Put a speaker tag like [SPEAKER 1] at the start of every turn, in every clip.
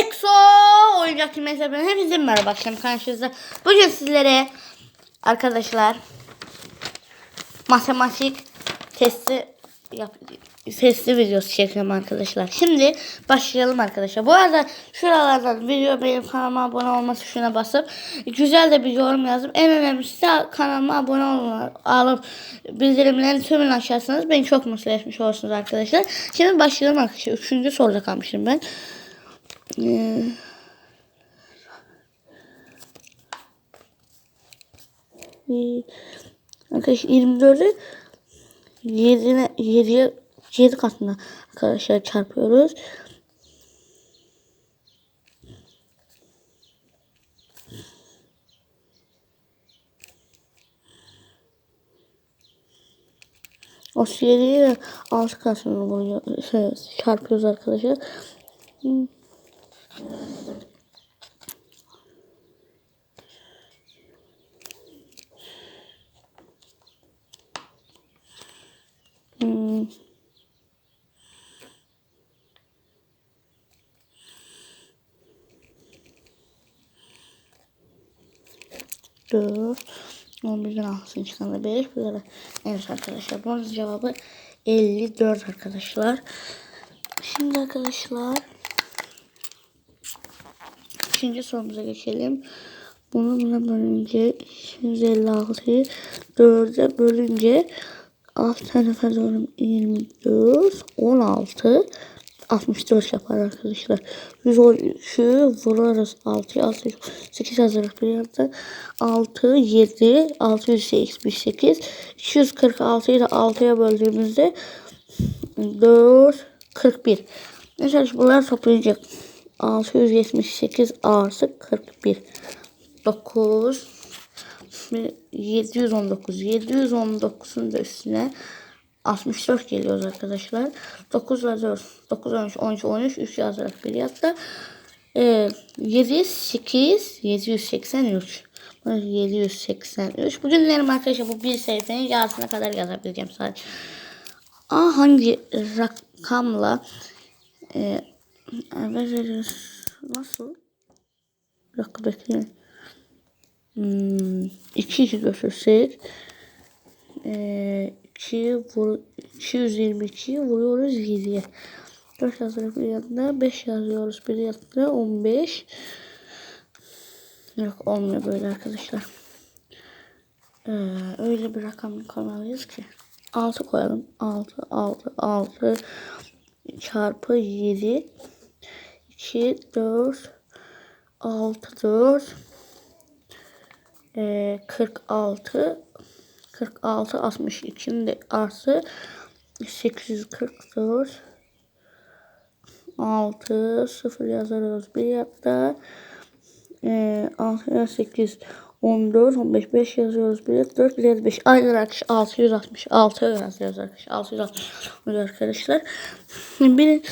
[SPEAKER 1] Exo oyuncak kimese ben hepinize merhaba akşam karşınızda. Bugün sizlere arkadaşlar matematik testi yap testi videosu çekiyorum arkadaşlar. Şimdi başlayalım arkadaşlar. Bu arada şuralardan video benim kanalıma abone olma tuşuna basıp güzel de bir yorum yazıp en önemlisi de kanalıma abone olma, alıp bildirimlerin tümünü açarsanız beni çok mutlu etmiş olursunuz arkadaşlar. Şimdi başlayalım arkadaşlar. Üçüncü soruda kalmışım ben. Ee, Arkadaşlar 24'ü 7'ne 7'ye 7 katına arkadaşlar çarpıyoruz. O 7'yi 6 katına buluyor- şey, çarpıyoruz arkadaşlar. Hmm. Dört. 11'den altısını çıkan da 5. Böyle. Evet arkadaşlar. Bunun cevabı 54 arkadaşlar. Şimdi arkadaşlar. Üçüncü sorumuza geçelim. Bunu buna bölünce 256'yı 4'e bölünce alt tarafa doğru 24 16 64 yapar arkadaşlar. 113'ü vurarız 6'ya 6 8 hazırlık bir yaptı. 6 7 678 246'yı da 6'ya böldüğümüzde 4 41. Mesela bunlar toplayacak. 678 artı 41. 9 719. 719'un da üstüne 64 geliyoruz arkadaşlar. 9 ile 4. 9, 13, 13, 13. 3 yazarak bir yaptı. Ee, 7, 8, 783. Burası 783. Bugünlerim arkadaşlar bu bir sayfanın yarısına kadar yazabileceğim sadece. Aa, hangi rakamla e, veririz? Nasıl? Bir dakika bekleyin. Hmm, 2 götürsek e, 2 vur, 222 vuruyoruz 7'ye. 4 yazıyoruz bir yanında 5 yazıyoruz bir yanında 15 Yok olmuyor böyle arkadaşlar. Ee, öyle bir rakam koymalıyız ki. 6 koyalım. 6, 6, 6 çarpı 7 2, 4 6, 4 e, 46 46 62'nin de artı 844 6 0 yazarız bir yapta e, 6 8 14 15 5 yazıyoruz bir 4 bir 5 aynen arkadaşlar 666 yazıyoruz arkadaşlar 666 arkadaşlar. Bir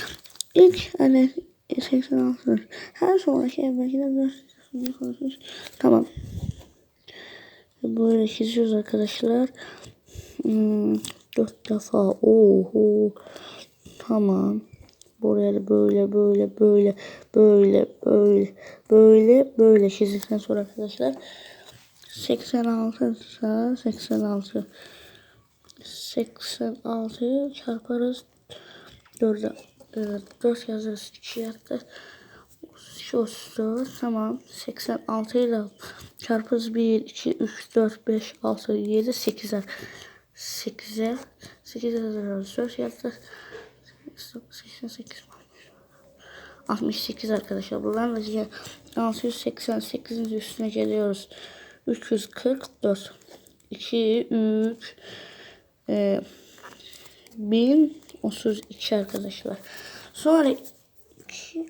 [SPEAKER 1] ilk hani 86 her sonraki evdeki de 4 tamam Böyle çiziyoruz arkadaşlar. Hmm, dört defa. Oho. Tamam. Buraya da böyle böyle böyle böyle böyle böyle böyle çizdikten sonra arkadaşlar 86 86 86 çarparız 4'e evet, 4 yazarız 2 yattı şu 4 tamam. 86 ile çarpız 1 2 3 4 5 6 7 8'er 8'e 8 yazarız 4 yaptı 88 68 arkadaşlar. Buradan da 688'in üstüne geliyoruz. 344 2 3 e, 1032 arkadaşlar sonra 2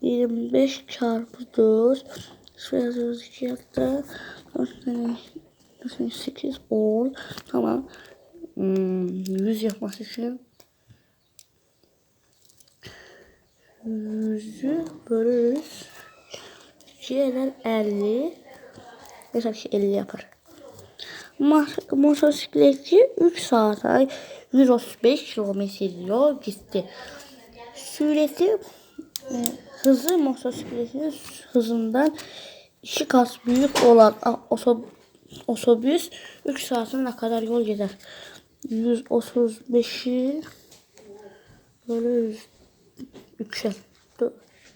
[SPEAKER 1] 25 çarpı 4 Şuraya yazıyoruz 2 hatta 4 tane 8 10 tamam. Hmm, 100 yapması için 100'ü bölürüz 2 eder 50 mesela şey 50 yapar. Ma- motosikletçi 3 saate 135 kilometre yol gitti. Süreti e, hızı motosikletin hızından iki kat büyük olan otob- otobüs 3 saatte ne kadar yol gider? 135'i böyle 100 3'e.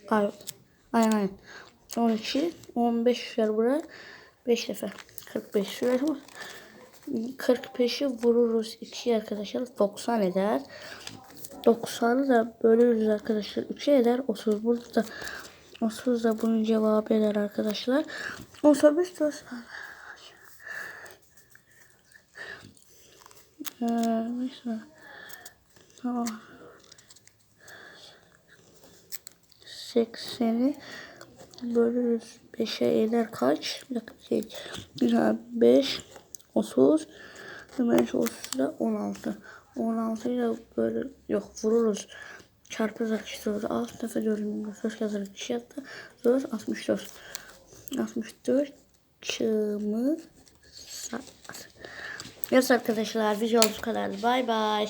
[SPEAKER 1] Ay, aynen aynen. 12, 15 yer buraya. 5 defa. 45 sürer mi? 45'i vururuz 2 arkadaşlar 90 eder. 90'ı da bölürüz arkadaşlar 3'e eder. 30 burada 30 da bunun cevabı eder arkadaşlar. Otobüs de Ee, mesela tamam. 80'i bölürüz 5'e eder kaç? Bir dakika şey. 5 30 5 30 da 16. 16 ile böyle yok vururuz. Çarpacak işte orada 6 defa diyorum. 4 yazarız kişi yattı. 4 64. 64 çığımı saat. Evet arkadaşlar videomuz kadar. Bay bay.